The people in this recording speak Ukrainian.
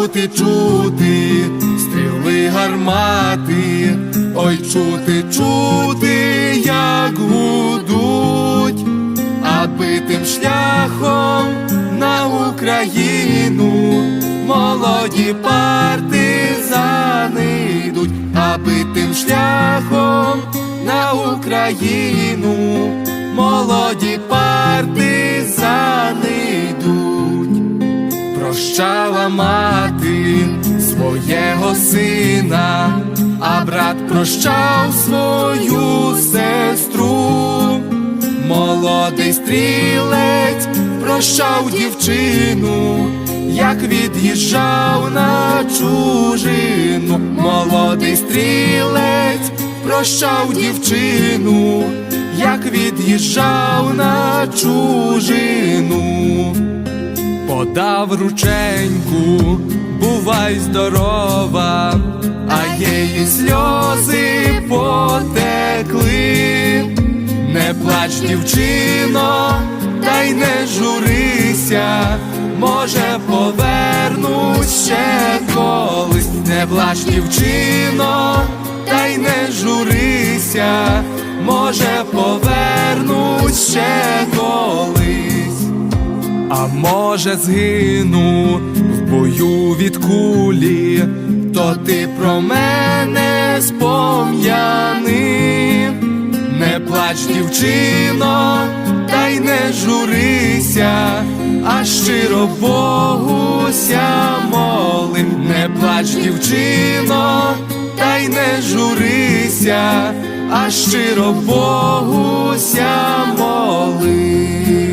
чути, чути, стріли гармати, ой, чути, чути, як гудуть, аби тим шляхом на Україну молоді партизани йдуть, аби тим шляхом на Україну молоді партизани Прощала мати свого сина, а брат прощав свою сестру. Молодий стрілець прощав дівчину, як від'їжджав на чужину. Молодий стрілець прощав дівчину, як від'їжджав на чужину подав рученьку, бувай здорова, а її сльози потекли. Не плач, дівчино, та й не журися, може повернусь ще колись, не плач, дівчино, та й не журися, може повернусь ще. А може згину в бою від кулі, то ти про мене спом'яни. Не плач, дівчино, та й не журися, а щиро Богуся молим. Не плач, дівчино, та й не журися, а щиро Богуся молим.